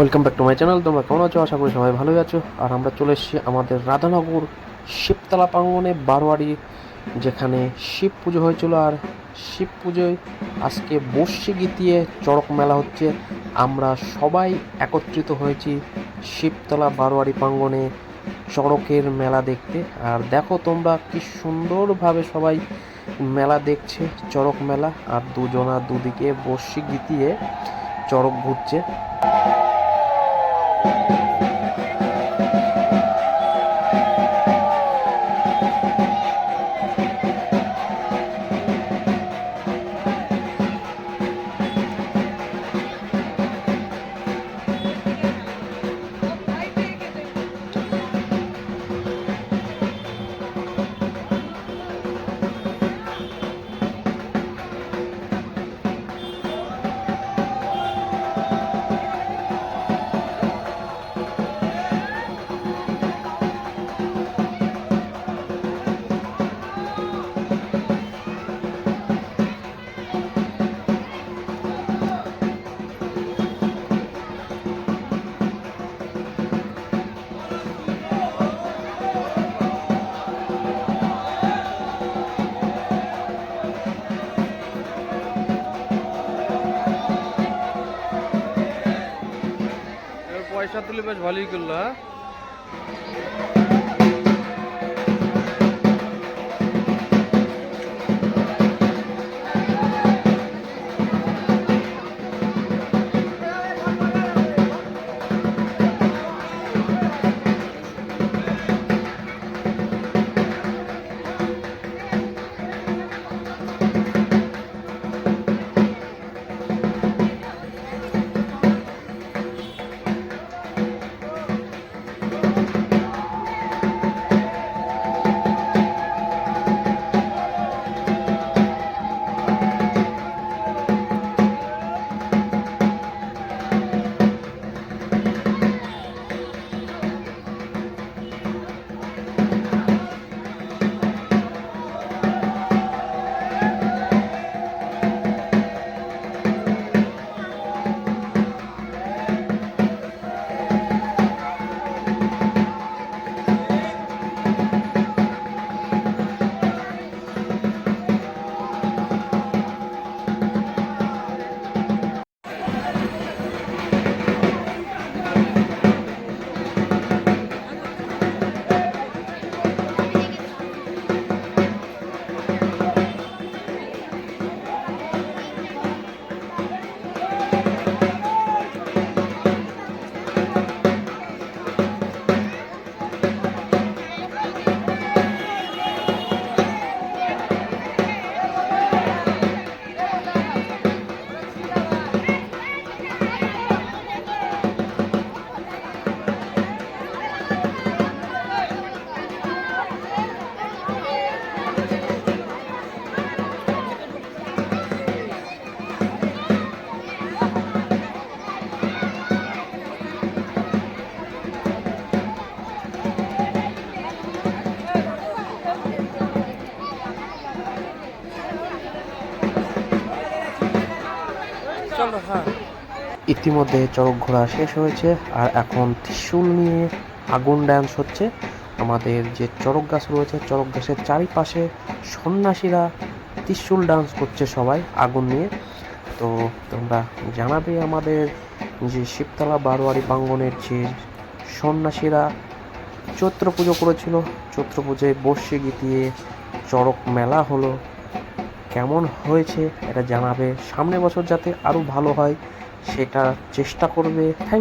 Welcome back to my channel তোমরা কেমন আছো? আশা করি সবাই ভালোই আছো। আর আমরা চলে এসেছি আমাদের রাধানগর শিবতলা প্রাঙ্গনে বারোয়ারি, যেখানে শিব পুজো হয়েছিল। আর শিব পুজোয় আজকে বর্ষি গীতিয়ে চড়ক মেলা হচ্ছে। আমরা সবাই একত্রিত হয়েছি শিবতলা বারোয়ারি প্রাঙ্গনে চড়কের মেলা দেখতে। আর দেখো তোমরা কি সুন্দরভাবে সবাই মেলা দেখছে, চড়ক মেলা। আর দুজনা দুদিকে বর্ষি গীতিয়ে চড়ক ঘুরছে। তুলে বেশ ভালোই করল হ্যাঁ? ইতিমধ্যে চড়ক ঘোরা শেষ হয়েছে, আর এখন ত্রিশূল নিয়ে আগুন ড্যান্স হচ্ছে। আমাদের যে চড়ক গাছ রয়েছে, চড়ক গাছের চারিপাশে সন্ন্যাসীরা ত্রিশূল ডান্স করছে সবাই আগুন নিয়ে। তো তোমরা জানাবে আমাদের যে শিবতলা বারোয়ারি প্রাঙ্গনের যে সন্ন্যাসীরা চৈত্র পুজো করেছিল। চৈত্র পুজোয় বর্ষি গীতিয়ে চড়ক মেলা হলো। কেমন হয়েছে এটা জানাবে সামনের বছর যাতে আরও ভালো হয় সেটা চেষ্টা করবে। থ্যাংক